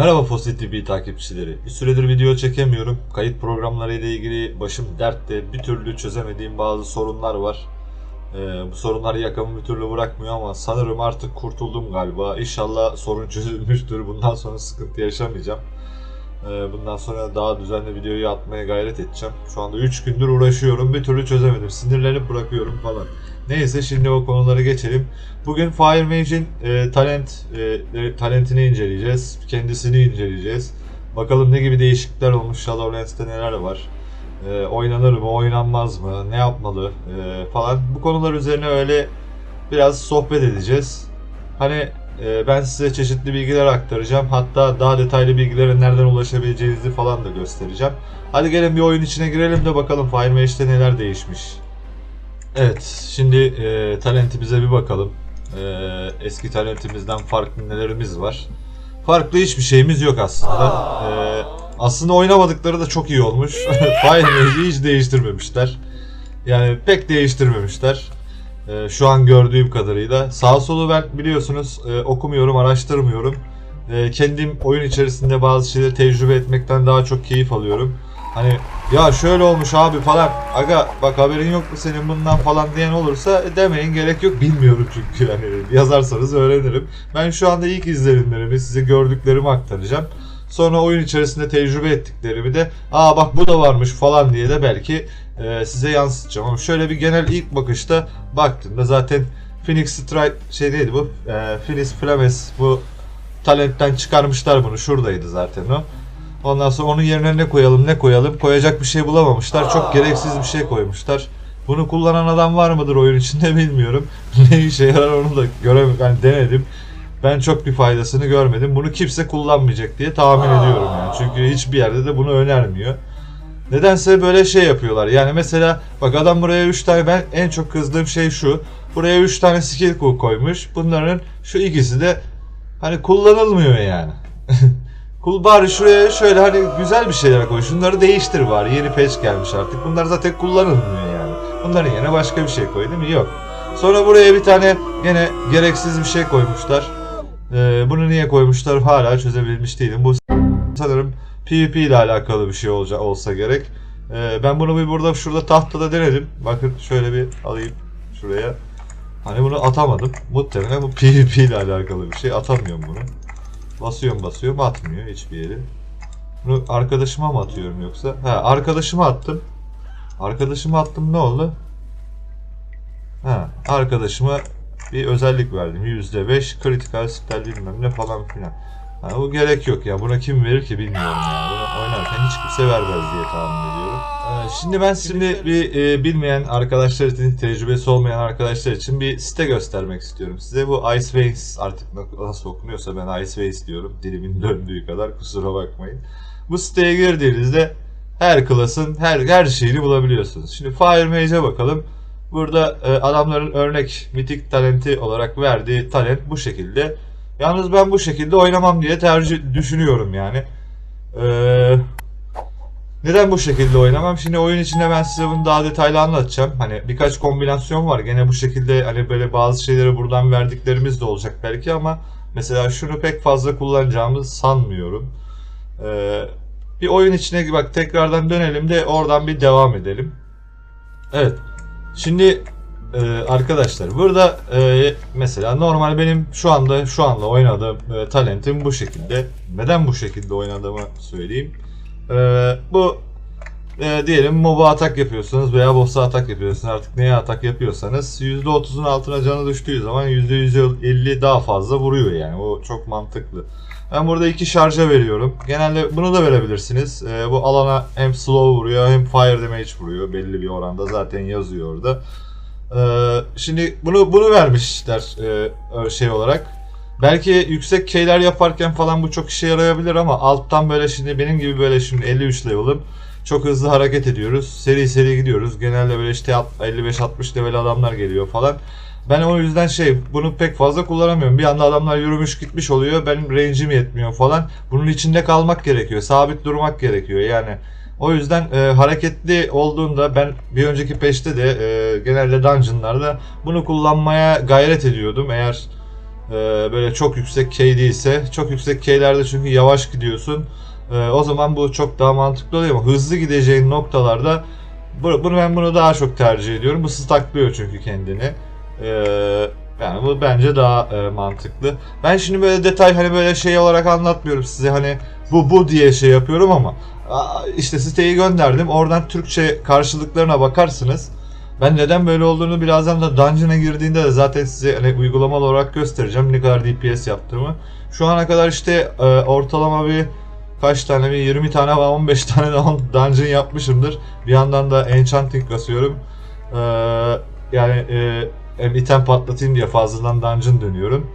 Merhaba Fossil TV takipçileri. Bir süredir video çekemiyorum. Kayıt programları ile ilgili başım dertte. Bir türlü çözemediğim bazı sorunlar var. Ee, bu sorunlar yakamı bir türlü bırakmıyor ama sanırım artık kurtuldum galiba. İnşallah sorun çözülmüştür. Bundan sonra sıkıntı yaşamayacağım. Ee, bundan sonra daha düzenli videoyu atmaya gayret edeceğim. Şu anda 3 gündür uğraşıyorum. Bir türlü çözemedim. Sinirlenip bırakıyorum falan. Neyse şimdi o konulara geçelim. Bugün Fire Mage'in e, talent e, e, talentini inceleyeceğiz. Kendisini inceleyeceğiz. Bakalım ne gibi değişiklikler olmuş Shadowlands'te neler var. E, oynanır mı, oynanmaz mı, ne yapmalı e, falan. Bu konular üzerine öyle biraz sohbet edeceğiz. Hani ben size çeşitli bilgiler aktaracağım. Hatta daha detaylı bilgilere nereden ulaşabileceğinizi falan da göstereceğim. Hadi gelin bir oyun içine girelim de bakalım Fire Mage'de neler değişmiş. Evet, şimdi e, talentimize bir bakalım. E, eski talentimizden farklı nelerimiz var. Farklı hiçbir şeyimiz yok aslında. E, aslında oynamadıkları da çok iyi olmuş. Fire Mage'i hiç değiştirmemişler. Yani pek değiştirmemişler. E, şu an gördüğüm kadarıyla. Sağ solu ben biliyorsunuz e, okumuyorum, araştırmıyorum. E, kendim oyun içerisinde bazı şeyleri tecrübe etmekten daha çok keyif alıyorum. Hani ya şöyle olmuş abi falan. Aga bak haberin yok mu senin bundan falan diyen olursa e, demeyin gerek yok. Bilmiyorum çünkü yani yazarsanız öğrenirim. Ben şu anda ilk izlenimlerimi size gördüklerimi aktaracağım. Sonra oyun içerisinde tecrübe ettiklerimi de aa bak bu da varmış falan diye de belki e, size yansıtacağım. Ama şöyle bir genel ilk bakışta baktığımda zaten Phoenix Strike şey neydi bu? E, Phoenix Flames bu talentten çıkarmışlar bunu. Şuradaydı zaten o. Ondan sonra onun yerine ne koyalım ne koyalım koyacak bir şey bulamamışlar. Çok gereksiz bir şey koymuşlar. Bunu kullanan adam var mıdır oyun içinde bilmiyorum. ne işe yarar onu da görem yani denedim. Ben çok bir faydasını görmedim. Bunu kimse kullanmayacak diye tahmin ediyorum yani. Çünkü hiçbir yerde de bunu önermiyor. Nedense böyle şey yapıyorlar. Yani mesela bak adam buraya 3 tane ben en çok kızdığım şey şu. Buraya 3 tane skill cool koymuş. Bunların şu ikisi de hani kullanılmıyor yani. Kul bari şuraya şöyle hani güzel bir şeyler koy. Şunları değiştir bari. Yeni patch gelmiş artık. Bunlar zaten kullanılmıyor yani. Bunların yerine başka bir şey koy değil mi? Yok. Sonra buraya bir tane gene gereksiz bir şey koymuşlar. Ee, bunu niye koymuşlar hala çözebilmiş değilim. Bu sanırım PvP ile alakalı bir şey olacak olsa gerek. Ee, ben bunu bir burada şurada tahtada denedim. Bakın şöyle bir alayım şuraya. Hani bunu atamadım. Muhtemelen bu PvP ile alakalı bir şey. Atamıyorum bunu. Basıyorum basıyorum atmıyor hiçbir yeri. Bunu arkadaşıma mı atıyorum yoksa? He arkadaşıma attım. Arkadaşıma attım ne oldu? Ha arkadaşıma bir özellik verdim. %5 kritikal spell bilmem ne falan filan. Yani bu gerek yok ya. Buna kim verir ki bilmiyorum ya. Bunu oynarken hiç kimse vermez diye tahmin ediyorum. Ee, şimdi ben şimdi bir e, bilmeyen arkadaşlar için, tecrübesi olmayan arkadaşlar için bir site göstermek istiyorum size. Bu Iceways artık nasıl okunuyorsa ben Iceways diyorum. Dilimin döndüğü kadar kusura bakmayın. Bu siteye girdiğinizde her klasın her her şeyini bulabiliyorsunuz. Şimdi Fire Mage'e bakalım. Burada e, adamların örnek mitik talenti olarak verdiği talent bu şekilde. Yalnız ben bu şekilde oynamam diye tercih düşünüyorum yani. Ee, neden bu şekilde oynamam? Şimdi oyun içinde ben size bunu daha detaylı anlatacağım. Hani birkaç kombinasyon var. Gene bu şekilde hani böyle bazı şeyleri buradan verdiklerimiz de olacak belki ama mesela şunu pek fazla kullanacağımızı sanmıyorum. Ee, bir oyun içine bak tekrardan dönelim de oradan bir devam edelim. Evet. Şimdi ee, arkadaşlar burada e, mesela normal benim şu anda şu anda oynadığım e, talentim bu şekilde. Neden bu şekilde oynadığımı söyleyeyim. Ee, bu e, diyelim mob'a atak yapıyorsunuz veya boss'a atak yapıyorsunuz artık neye atak yapıyorsanız %30'un altına canı düştüğü zaman %150 daha fazla vuruyor yani o çok mantıklı. Ben burada iki şarja veriyorum. Genelde bunu da verebilirsiniz. Ee, bu alana hem slow vuruyor hem fire damage vuruyor belli bir oranda zaten yazıyor orada. Ee, şimdi bunu bunu vermişler e, şey olarak. Belki yüksek keyler yaparken falan bu çok işe yarayabilir ama alttan böyle şimdi benim gibi böyle şimdi 53 level'ım. Çok hızlı hareket ediyoruz. Seri seri gidiyoruz. Genelde böyle işte 55-60 level adamlar geliyor falan. Ben o yüzden şey bunu pek fazla kullanamıyorum. Bir anda adamlar yürümüş gitmiş oluyor. Benim range'im yetmiyor falan. Bunun içinde kalmak gerekiyor. Sabit durmak gerekiyor. Yani o yüzden e, hareketli olduğunda ben bir önceki peşte de e, genelde dungeonlarda bunu kullanmaya gayret ediyordum. Eğer Ee, böyle çok yüksek K değilse. Çok yüksek K'lerde çünkü yavaş gidiyorsun. Ee, o zaman bu çok daha mantıklı oluyor ama hızlı gideceğin noktalarda bu- bunu ben bunu daha çok tercih ediyorum. Bu staklıyor çünkü kendini. Ee, yani bu bence daha e, mantıklı. Ben şimdi böyle detay hani böyle şey olarak anlatmıyorum size hani bu bu diye şey yapıyorum ama işte siteyi gönderdim. Oradan Türkçe karşılıklarına bakarsınız. Ben neden böyle olduğunu birazdan da dungeon'a girdiğinde de zaten size hani uygulamalı olarak göstereceğim ne kadar DPS yaptığımı. Şu ana kadar işte e, ortalama bir kaç tane bir 20 tane ve 15 tane de dungeon yapmışımdır. Bir yandan da enchanting kasıyorum. Ee, yani e, item patlatayım diye fazladan dungeon dönüyorum.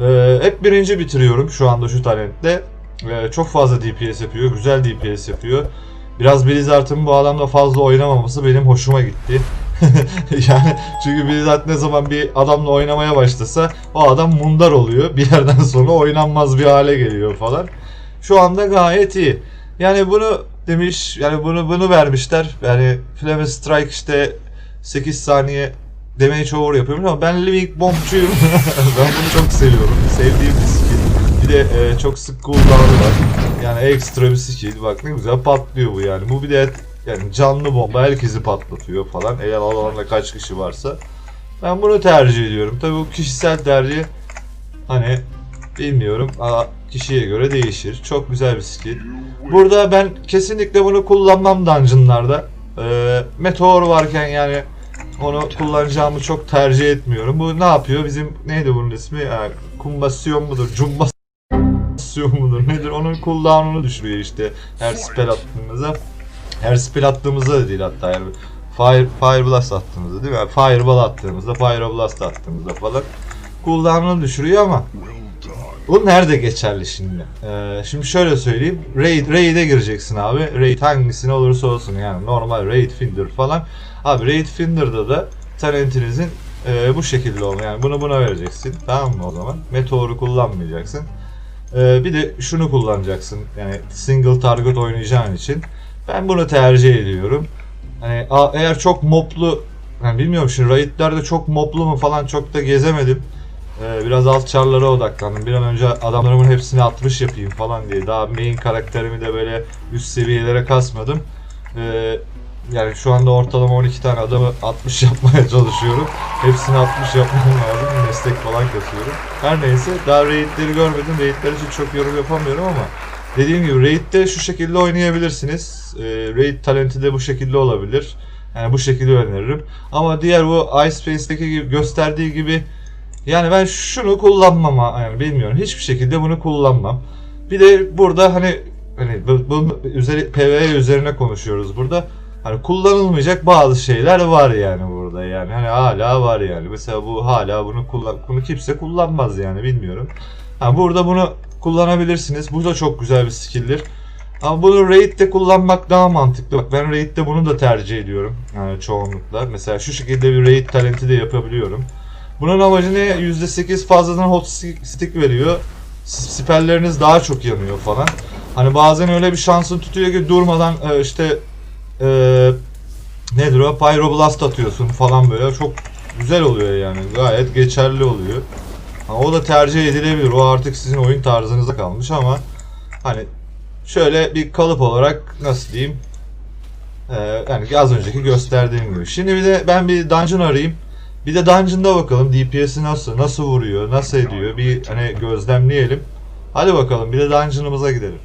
Ee, hep birinci bitiriyorum şu anda şu talentle. Ee, çok fazla DPS yapıyor, güzel DPS yapıyor. Biraz Blizzard'ın bu adamla fazla oynamaması benim hoşuma gitti. yani çünkü Blizzard ne zaman bir adamla oynamaya başlasa o adam mundar oluyor. Bir yerden sonra oynanmaz bir hale geliyor falan. Şu anda gayet iyi. Yani bunu demiş, yani bunu bunu vermişler. Yani Flame Strike işte 8 saniye damage over yapıyorum ama ben Living Bomb'cuyum. ben bunu çok seviyorum. Sevdiğim bir skill. Bir de e, çok sık var. Yani ekstra bir skill. Bak ne güzel patlıyor bu yani. Bu bir de yani canlı bomba herkesi patlatıyor falan. Eğer alanda kaç kişi varsa. Ben bunu tercih ediyorum. Tabii bu kişisel tercih hani bilmiyorum. Aa, kişiye göre değişir. Çok güzel bir skill. Burada ben kesinlikle bunu kullanmam dungeonlarda. Ee, meteor varken yani onu kullanacağımı çok tercih etmiyorum. Bu ne yapıyor? Bizim neydi bunun ismi? Yani, kumbasyon mudur? Cumbasyon mudur? Nedir? Onun cooldown'unu düşürüyor işte her spell attığımızda. Her spell attığımızda da değil hatta yani Fire, Fire Blast attığımızda değil mi? Yani Fireball attığımızda, Fire Blast attığımızda falan cooldown'unu düşürüyor ama bu nerede geçerli şimdi? Ee, şimdi şöyle söyleyeyim. Raid, Raid'e gireceksin abi. Raid hangisine olursa olsun yani normal Raid Finder falan. Abi Raid Finder'da da talentinizin e, bu şekilde olma. Yani bunu buna vereceksin. Tamam mı o zaman? Meteor'u kullanmayacaksın. Ee, bir de şunu kullanacaksın. Yani single target oynayacağın için. Ben bunu tercih ediyorum. Hani eğer çok moblu yani bilmiyorum şimdi raidlerde çok moblu mu falan çok da gezemedim. Ee, biraz alt çarlara odaklandım. Bir an önce adamlarımın hepsini 60 yapayım falan diye. Daha main karakterimi de böyle üst seviyelere kasmadım. Ee, yani şu anda ortalama 12 tane adamı 60 yapmaya çalışıyorum. Hepsini 60 yapmam lazım. Meslek falan kasıyorum. Her neyse daha raidleri görmedim. Raidler için çok yorum yapamıyorum ama dediğim gibi raid'de şu şekilde oynayabilirsiniz. Ee, raid talenti de bu şekilde olabilir. Yani bu şekilde öneririm. Ama diğer bu Ice Space'deki gibi gösterdiği gibi yani ben şunu kullanmam yani bilmiyorum. Hiçbir şekilde bunu kullanmam. Bir de burada hani hani bu, bu üzeri PvE üzerine konuşuyoruz burada. Hani kullanılmayacak bazı şeyler var yani burada yani. Hani hala var yani. Mesela bu hala bunu kullan bunu kimse kullanmaz yani bilmiyorum. Ha burada bunu kullanabilirsiniz. Bu da çok güzel bir skill'dir. Ama bunu Raid'de kullanmak daha mantıklı. Bak ben Raid'de bunu da tercih ediyorum. Yani çoğunlukla. Mesela şu şekilde bir Raid talenti de yapabiliyorum. Bunun amacı ne? %8 fazladan hot stick veriyor. Siperleriniz daha çok yanıyor falan. Hani bazen öyle bir şansın tutuyor ki durmadan e, işte e, nedir o? Pyroblast atıyorsun falan böyle. Çok güzel oluyor yani. Gayet geçerli oluyor. Ha, o da tercih edilebilir. O artık sizin oyun tarzınıza kalmış ama hani şöyle bir kalıp olarak nasıl diyeyim? Ee, yani az önceki gösterdiğim gibi. Şimdi bir de ben bir dungeon arayayım. Bir de dungeon'da bakalım DPS'i nasıl, nasıl vuruyor, nasıl ediyor bir hani gözlemleyelim. Hadi bakalım bir de dungeon'ımıza gidelim.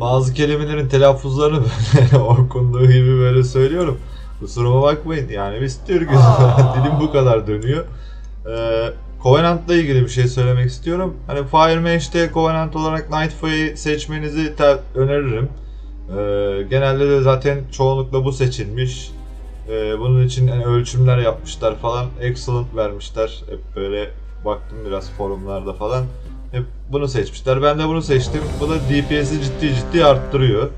Bazı kelimelerin telaffuzlarını böyle okunduğu gibi böyle söylüyorum. Kusuruma bakmayın yani biz Türk'üz. Dilim bu kadar dönüyor. Ee, Covenant'la ilgili bir şey söylemek istiyorum. Hani Fire Mage'de Covenant olarak Nightfall'i seçmenizi öneririm. Ee, genelde de zaten çoğunlukla bu seçilmiş. Ee, bunun için hani ölçümler yapmışlar falan. Excellent vermişler. Hep böyle baktım biraz forumlarda falan. Hep bunu seçmişler. Ben de bunu seçtim. Bu da DPS'i ciddi ciddi arttırıyor.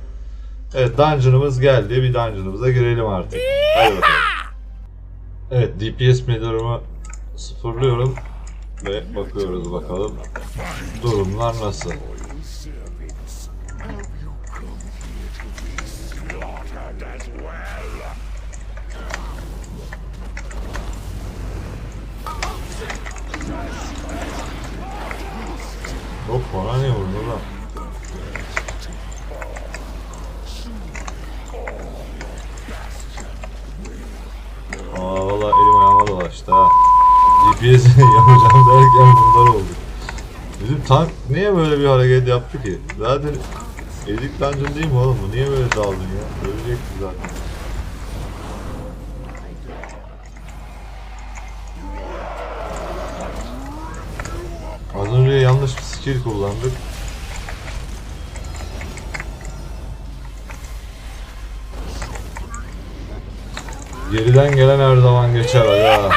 Evet dungeon'ımız geldi. Bir dungeon'ımıza girelim artık. Hadi bakalım. Evet DPS medyorumu sıfırlıyorum. Ve bakıyoruz bakalım durumlar nasıl. Hop bana ne vurdu lan? Ha. GPS yapacağım derken bunlar oldu. Bizim tank niye böyle bir hareket yaptı ki? Zaten ezik dungeon değil mi oğlum bu? Niye böyle daldın ya? Ölecekti zaten. Az önce yanlış bir skill kullandık. Geriden gelen her zaman geçer aga.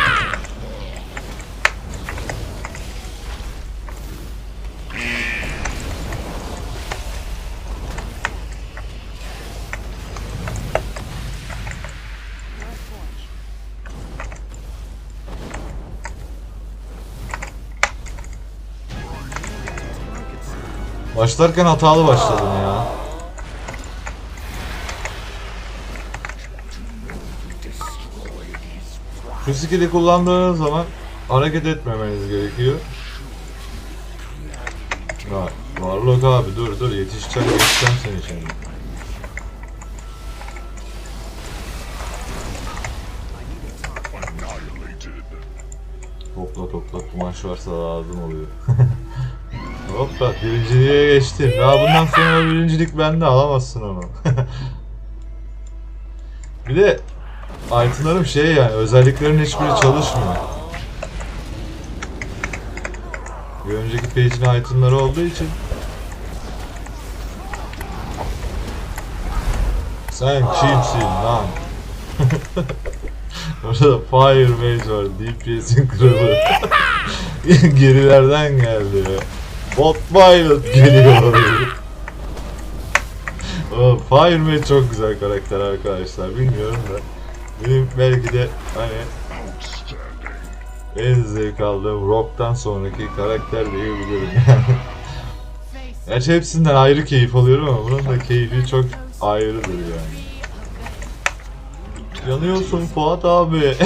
Başlarken hatalı başladım ya. Şu skill'i kullandığınız zaman hareket etmemeniz gerekiyor. Var. Warlock abi dur dur yetişeceğim geçeceğim seni şimdi. Topla topla kumaş varsa lazım oluyor. Hoppa birinciliğe geçtim. Daha bundan sonra birincilik bende alamazsın onu. bir de itemlarım şey yani özelliklerin hiçbiri çalışmıyor. Bir önceki page'in itemları olduğu için Sen kimsin lan? Orada da Fire Mage var, DPS'in kralı. Gerilerden geldi ya. Bot Pilot geliyor. Fire Mage çok güzel karakter arkadaşlar. Bilmiyorum da. Benim belki de hani en zevk aldığım Rock'tan sonraki karakter diyebilirim yani. Gerçi hepsinden ayrı keyif alıyorum ama bunun da keyfi çok ayrıdır yani. Yanıyorsun Fuat abi.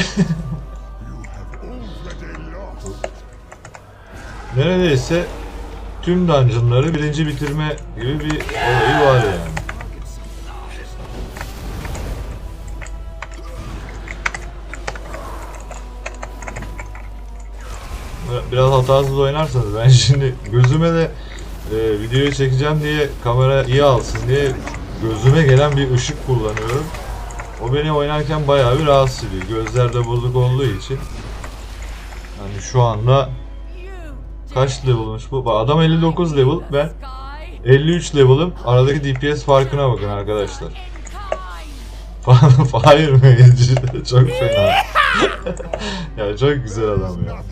Neredeyse tüm dungeonları birinci bitirme gibi bir olayı var yani. Biraz hatasız oynarsanız ben şimdi gözüme de e, videoyu çekeceğim diye kamera iyi alsın diye gözüme gelen bir ışık kullanıyorum. O beni oynarken bayağı bir rahatsız ediyor. Gözlerde bozuk olduğu için. Yani şu anda kaç level'mış bu? Adam 59 level, ben 53 level'ım. Aradaki DPS farkına bakın arkadaşlar. Fire Mage çok fena. ya çok güzel adam ya.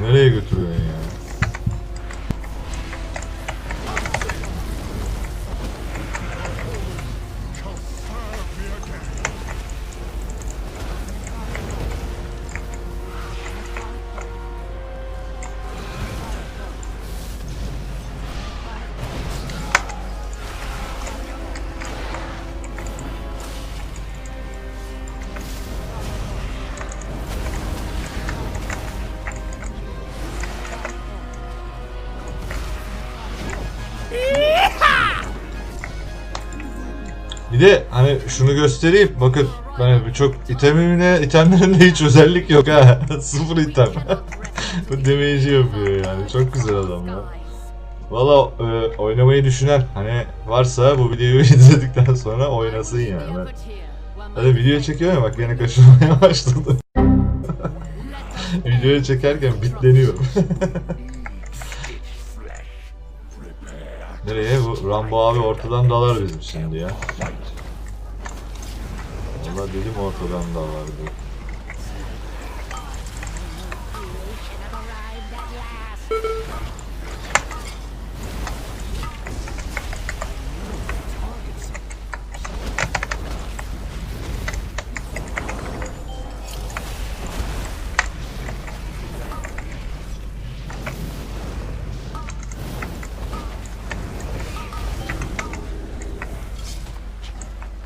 Nereye götürüyorsun ya? Hani şunu göstereyim. Bakın hani çok itemimine, itemlerinde hiç özellik yok ha. Sıfır item. Bu damage'i yapıyor yani. Çok güzel adam ya. Valla e, oynamayı düşünen hani varsa bu videoyu izledikten sonra oynasın yani. Ben Hadi video çekiyor ya bak yine kaşınmaya başladı. Videoyu çekerken bitleniyorum. Nereye? Bu Rambo abi ortadan dalar bizim şimdi ya. Valla dedim ortadan dalar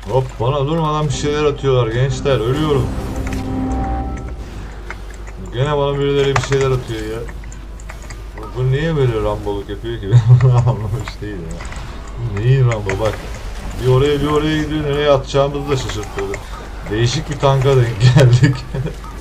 diye. Bana durmadan bir şeyler atıyorlar gençler. Ölüyorum. Gene bana birileri bir şeyler atıyor ya. Bu- niye böyle ramboluk yapıyor ki? Ben anlamış değilim ya. Neyin rambo bak. Bir oraya bir oraya gidiyor. Nereye atacağımızı da şaşırtıyordu. Değişik bir tanka denk geldik.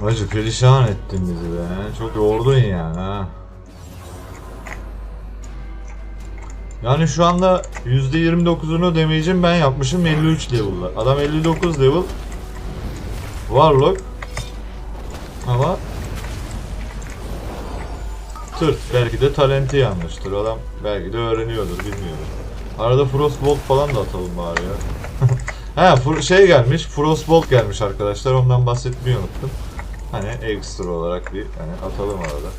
Hacı perişan ettin bizi be. Çok yordun yani ha. Yani şu anda %29'unu demeyeceğim ben yapmışım 53 level'da. Adam 59 level. Warlock. Ama Tırt. Belki de talenti yanlıştır. Adam belki de öğreniyordur bilmiyorum. Arada Frostbolt falan da atalım bari ya. fr- şey gelmiş. Frostbolt gelmiş arkadaşlar. Ondan bahsetmeyi unuttum. Hani ekstra olarak bir hani atalım arada.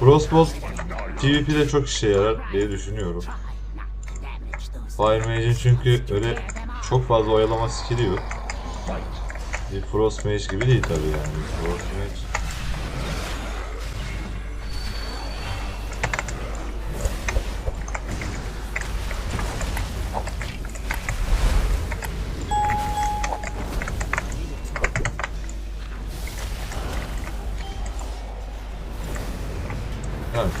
Frostbolt PvP'de çok işe yarar diye düşünüyorum. Fire Mage'in çünkü öyle çok fazla oyalama skill'i yok. Bir Frost Mage gibi değil tabii yani. Frost Mage.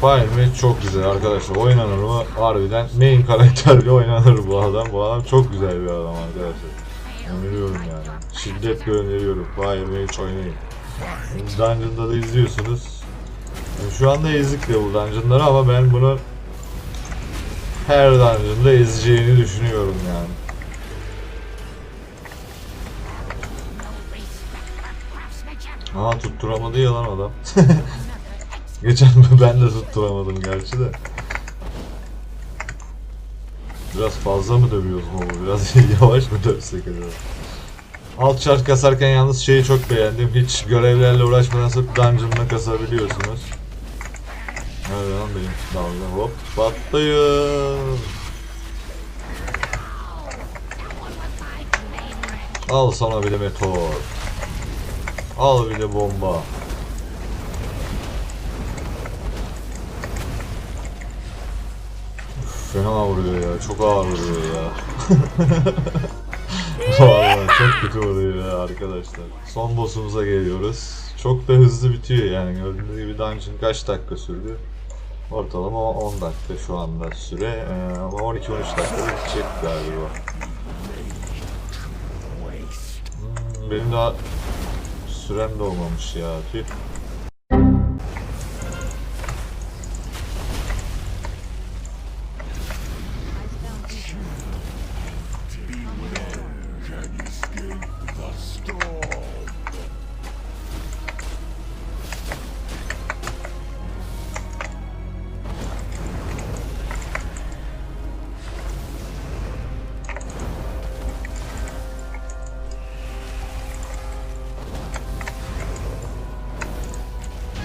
Mage çok güzel arkadaşlar. Oynanır mı? Harbiden main karakterle oynanır bu adam. Bu adam çok güzel bir adam arkadaşlar. Öneriyorum yani. Şiddetle öneriyorum. Fire Mage oynayın. Dungeon'da da izliyorsunuz. Yani şu anda ezik level dungeonları ama ben bunu her dungeon'da ezeceğini düşünüyorum yani. Aa tutturamadı ya lan adam. Geçen ben de tutturamadım gerçi de. Biraz fazla mı dövüyoruz baba? Biraz yavaş mı dövsek acaba? Alt şart kasarken yalnız şeyi çok beğendim. Hiç görevlerle uğraşmadan sırf dungeon'la kasabiliyorsunuz. Nerede lan benim dalga? Hop patlayın. Al sana bir de meteor. Al bir de bomba. Fena vuruyor ya. Çok ağır vuruyor ya. Vallahi çok kötü vuruyor ya arkadaşlar. Son boss'umuza geliyoruz. Çok da hızlı bitiyor yani. Gördüğünüz gibi dungeon kaç dakika sürdü? Ortalama 10 dakika şu anda süre. Ama 12-13 dakika bitecek galiba. Hmm, benim daha sürem de olmamış ya. Tüh.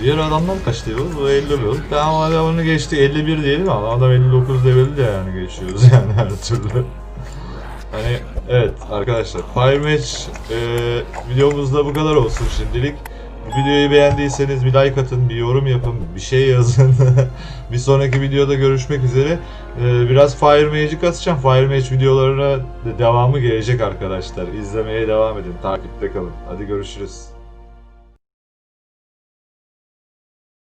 Diğer adamlar kaç level? Bu 50 level. Tamam hadi onu geçti 51 diyelim ama adam 59 level de yani geçiyoruz yani her türlü. Hani evet arkadaşlar Fire Match e, videomuzda bu kadar olsun şimdilik. Bu videoyu beğendiyseniz bir like atın, bir yorum yapın, bir şey yazın. bir sonraki videoda görüşmek üzere. E, biraz Fire Mage'i kasacağım. Fire Mage videolarına devamı gelecek arkadaşlar. İzlemeye devam edin, takipte kalın. Hadi görüşürüz.